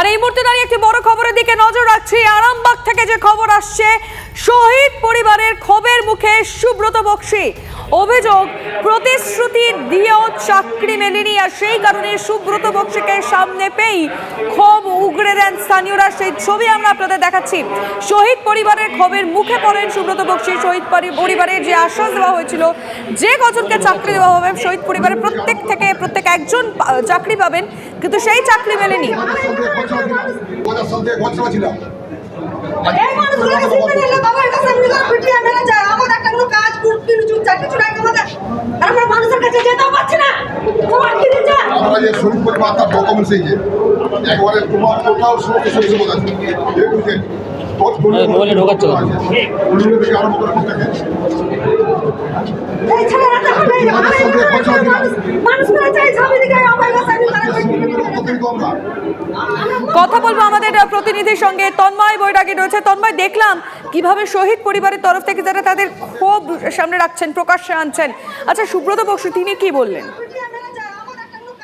আর এই মুহূর্তে দাঁড়িয়ে একটি বড় খবরের দিকে নজর রাখছি। আরামবাগ থেকে যে খবর আসছে, শহীদ পরিবারের ক্ষোভের মুখে সুব্রত বক্সি। অভিযোগ, প্রতিশ্রুতি দিয়েও চাকরি মেলেনি আর সেই কারণে সুব্রত বক্সিকে সামনে পেয়েই ক্ষোভ উগড়ে দেন স্থানীয়রা। সেই ছবি আমরা আপনাদের দেখাচ্ছি। শহীদ পরিবারের ক্ষোভের মুখে পড়েন সুব্রত বক্সি। শহীদ পরি- পরিবারের যে আশ্বাস দেওয়া হয়েছিল, যে কজনকে চাকরি দেওয়া হবে, শহীদ পরিবারের প্রত্যেক থেকে একজন চাকরি পাবেন কিন্তু সেই চাকরি মেলেনি। মোবাইলে ঢোকাচ্ছে কেন? পুলিশের থেকে আরম্ভ করে প্রত্যেকে এই ছেলেরা তখন এই আমি মানুষ মানুষ করে চাই ছবি দিকে আমার কাছে আমি তারা প্রত্যেকে আমরা কথা বলব আমাদের প্রতিনিধির সঙ্গে। তন্ময় বৈরাগী রয়েছে। তন্ময়, দেখলাম কীভাবে শহীদ পরিবারের তরফ থেকে যারা তাদের ক্ষোভ সামনে রাখছেন, প্রকাশ্যে আনছেন। আচ্ছা সুব্রত বসু তিনি কি বললেন?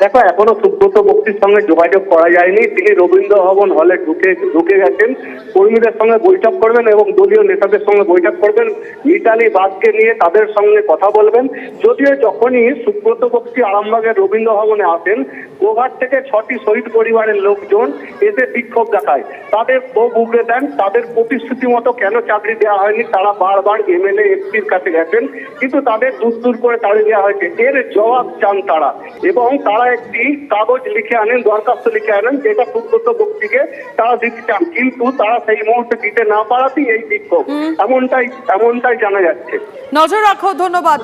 দেখো, এখনও সুব্রত বক্তির সঙ্গে যোগাযোগ করা যায়নি। তিনি রবীন্দ্র ভবন হলে ঢুকে ঢুকে গেছেন। কর্মীদের সঙ্গে বৈঠক করবেন এবং দলীয় নেতাদের সঙ্গে বৈঠক করবেন। মিতালি বাগকে নিয়ে তাদের সঙ্গে কথা বলবেন। যদিও যখনই সুব্রত বক্সি আরামবাগের রবীন্দ্র ভবনে আসেন, গোঘাট থেকে ছটি শহীদ পরিবারের লোকজন এসে বিক্ষোভ দেখায়। তাদের ক্ষোভ উগড়ে দেন। তাদের প্রতিশ্রুতি মতো কেন চাকরি দেওয়া হয়নি? তারা বারবার এমএলএ, এমপির কাছে গেছেন। কিন্তু তাদের দূর দূর করে তাড়িয়ে দেওয়া হয়েছে। এর জবাব চান তারা। এবং তারা একটি কাগজ লিখে আনেন দরখাস্ত লিখে আনেন যেটা সুব্রত বক্তিকে তারা দিতে চান। কিন্তু তারা সেই মুহূর্তে দিতে না পারাতেই এই বিক্ষোভ। এমনটাই এমনটাই জানা যাচ্ছে। নজর রাখো ধন্যবাদ